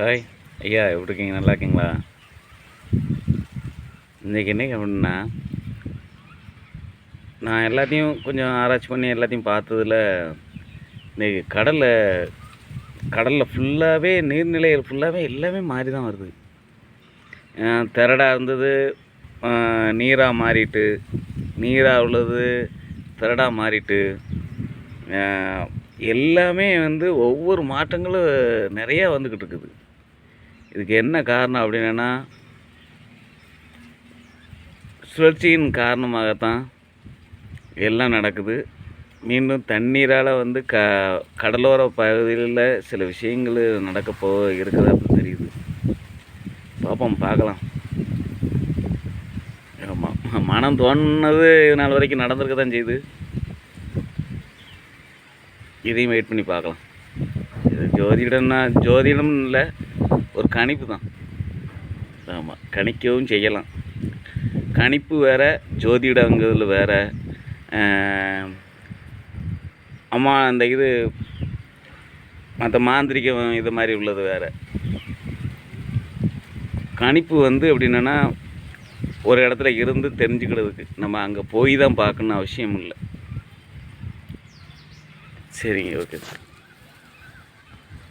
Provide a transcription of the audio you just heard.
Hi. ஐயா எப்படி இருக்கீங்க? நல்லா இருக்கீங்களா? இன்றைக்கி என்ன அப்படின்னா நான் எல்லாத்தையும் கொஞ்சம் ஆராய்ச்சி பண்ணி எல்லாத்தையும் பார்த்ததுல இன்றைக்கி கடலில் கடலில் ஃபுல்லாகவே நீர்நிலைகள் ஃபுல்லாகவே எல்லாமே மாறி தான் வருது திரடாக இருந்தது நீராக மாறிட்டு நீராக உள்ளது திரடாக மாறிட்டு எல்லாமே வந்து ஒவ்வொரு மாற்றங்களும் நிறையா வந்துக்கிட்டு இருக்குது. இதுக்கு என்ன காரணம் அப்படின்னா சுழற்சியின் காரணமாகத்தான் எல்லாம் நடக்குது. மீண்டும் தண்ணீரால் வந்து க கடலோர பகுதிகளில் சில விஷயங்கள் நடக்க போ இருக்குது அப்படி தெரியுது. பார்ப்போம் பார்க்கலாம். ஆமாம் மனம் தோணுனது நாள் வரைக்கும் நடந்திருக்க தான் செய்யுது இதையும் வெயிட் பண்ணி பார்க்கலாம். இது ஜோதிடம்னா ஜோதிடம் இல்லை ஒரு கணிப்பு தான். ஆமாம் கணிக்கவும் செய்யலாம். கணிப்பு வேறு ஜோதிடங்கிறதுல வேறு அம்மா அந்த இது மற்ற மாந்திரிகம் இது மாதிரி உள்ளது வேறு. கணிப்பு வந்து எப்படின்னா ஒரு இடத்துல இருந்து தெரிஞ்சுக்கிறதுக்கு. நம்ம அங்கே போய் தான் பார்க்கணும் அவசியம் இல்லை. சரிங்க ஓகே சார்